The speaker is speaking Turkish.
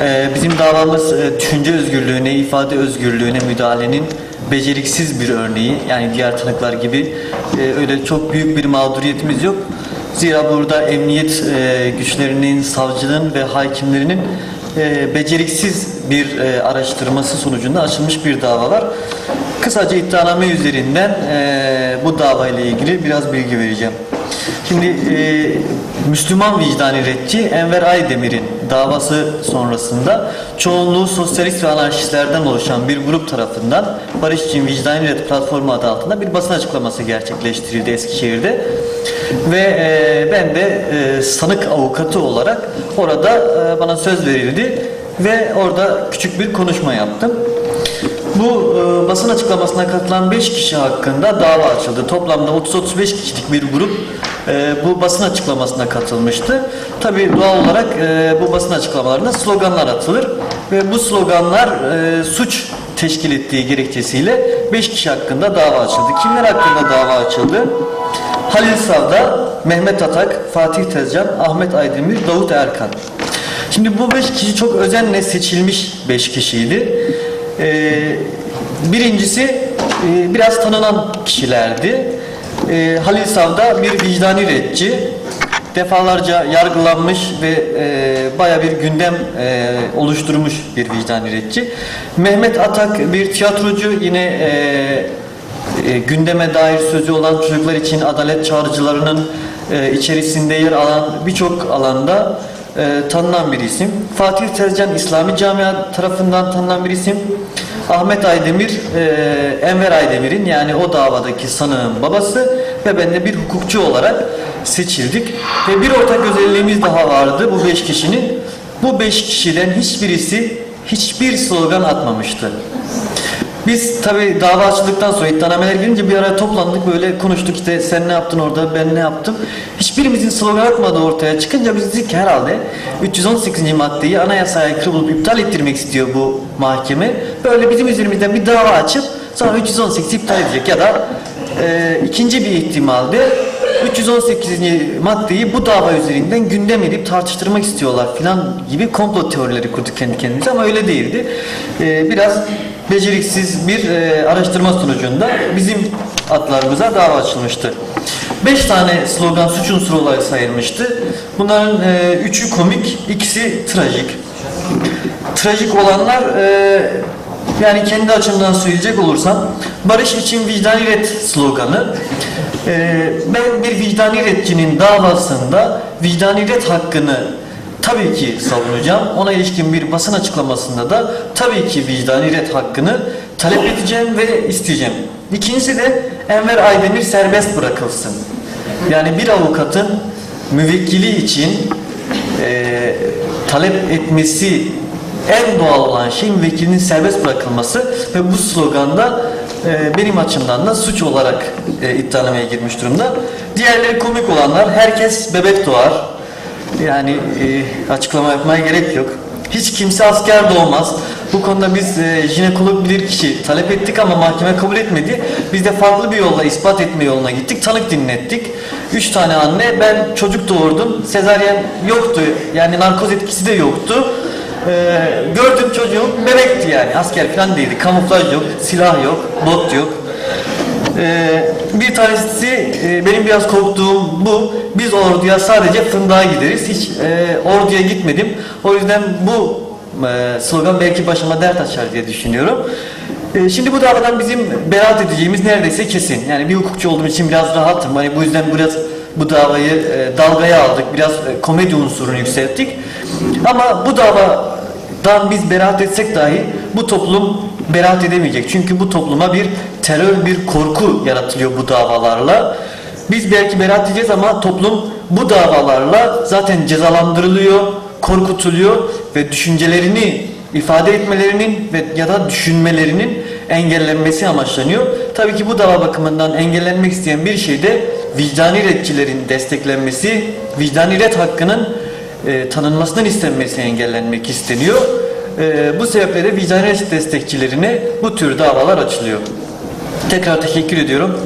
Ee, bizim davamız e, düşünce özgürlüğüne, ifade özgürlüğüne müdahalenin beceriksiz bir örneği. Yani diğer tanıklar gibi e, öyle çok büyük bir mağduriyetimiz yok. Zira burada emniyet e, güçlerinin, savcılığın ve hakimlerinin e, beceriksiz bir araştırması sonucunda açılmış bir dava var. Kısaca iddianame üzerinden bu davayla ilgili biraz bilgi vereceğim. Şimdi e, Müslüman vicdani retçi Enver Aydemir'in davası sonrasında çoğunluğu sosyalist ve anarşistlerden oluşan bir grup tarafından Barış için Vicdani Ret platformu adı altında bir basın açıklaması gerçekleştirildi Eskişehir'de. Ve e, ben de e, sanık avukatı olarak orada e, bana söz verildi ve orada küçük bir konuşma yaptım. Bu e, basın açıklamasına katılan 5 kişi hakkında dava açıldı. Toplamda 30-35 kişilik bir grup e, bu basın açıklamasına katılmıştı. Tabii doğal olarak e, bu basın açıklamalarında sloganlar atılır ve bu sloganlar e, suç teşkil ettiği gerekçesiyle 5 kişi hakkında dava açıldı. Kimler hakkında dava açıldı? Halil Savda, Mehmet Atak, Fatih Tezcan, Ahmet Aydemir, Davut Erkan. Şimdi bu beş kişi çok özenle seçilmiş beş kişiydi. Ee, birincisi e, biraz tanınan kişilerdi. Ee, Halil Savda bir vicdani retçi. Defalarca yargılanmış ve e, baya bir gündem e, oluşturmuş bir vicdani retçi. Mehmet Atak bir tiyatrocu yine e, e, gündeme dair sözü olan çocuklar için adalet çağrıcılarının e, içerisinde yer alan birçok alanda e, tanınan bir isim. Fatih Tezcan İslami Camia tarafından tanınan bir isim. Ahmet Aydemir, e, Enver Aydemir'in yani o davadaki sanığın babası ve ben de bir hukukçu olarak seçildik. Ve bir ortak özelliğimiz daha vardı bu beş kişinin. Bu beş kişiden hiçbirisi hiçbir slogan atmamıştı. Biz tabi dava açıldıktan sonra iddianameler gelince bir araya toplandık böyle konuştuk işte sen ne yaptın orada ben ne yaptım. Hiçbirimizin slogan atmadığı ortaya çıkınca biz dedik ki herhalde 318. maddeyi anayasaya aykırı bulup iptal ettirmek istiyor bu mahkeme. Böyle bizim üzerimizden bir dava açıp sonra 318 iptal edecek ya da e, ikinci bir ihtimalde 318. maddeyi bu dava üzerinden gündem edip tartıştırmak istiyorlar filan gibi komplo teorileri kurduk kendi kendimize ama öyle değildi. Ee, biraz beceriksiz bir e, araştırma sonucunda bizim adlarımıza dava açılmıştı. Beş tane slogan suç unsuru olarak sayılmıştı. Bunların e, üçü komik, ikisi trajik. Trajik olanlar e, yani kendi açımdan söyleyecek olursam barış için vicdani ret sloganı ee, ben bir vicdani retçinin davasında vicdani ret hakkını tabii ki savunacağım. Ona ilişkin bir basın açıklamasında da tabii ki vicdani ret hakkını talep edeceğim ve isteyeceğim. İkincisi de Enver Aydemir serbest bırakılsın. Yani bir avukatın müvekkili için e, talep etmesi en doğal olan şey müvekkilinin serbest bırakılması ve bu sloganda e, benim açımdan da suç olarak e, iddianameye girmiş durumda. Diğerleri komik olanlar herkes bebek doğar. Yani e, açıklama yapmaya gerek yok. Hiç kimse asker doğmaz. Bu konuda biz e, jinekolog bilir kişi talep ettik ama mahkeme kabul etmedi. Biz de farklı bir yolla ispat etme yoluna gittik. Tanık dinlettik. Üç tane anne ben çocuk doğurdum. Sezaryen yoktu. Yani narkoz etkisi de yoktu. Ee, gördüm çocuğum bebekti yani asker falan değildi kamuflaj yok silah yok bot yok Ee, bir tanesi e, benim biraz korktuğum bu biz orduya sadece fındığa gideriz hiç e, orduya gitmedim o yüzden bu e, slogan belki başıma dert açar diye düşünüyorum E, Şimdi bu davadan bizim beraat edeceğimiz neredeyse kesin. Yani bir hukukçu olduğum için biraz rahatım. Hani bu yüzden biraz bu davayı e, dalgaya aldık. Biraz e, komedi unsurunu yükselttik. Ama bu davadan biz beraat etsek dahi bu toplum beraat edemeyecek. Çünkü bu topluma bir terör, bir korku yaratılıyor bu davalarla. Biz belki beraat edeceğiz ama toplum bu davalarla zaten cezalandırılıyor, korkutuluyor ve düşüncelerini ifade etmelerinin ve ya da düşünmelerinin engellenmesi amaçlanıyor. Tabii ki bu dava bakımından engellenmek isteyen bir şey de vicdani retçilerin desteklenmesi, vicdani ret hakkının e, tanınmasının istenmesi engellenmek isteniyor. E, bu sebeple de vicdani ret destekçilerine bu tür davalar açılıyor. Tekrar teşekkür ediyorum.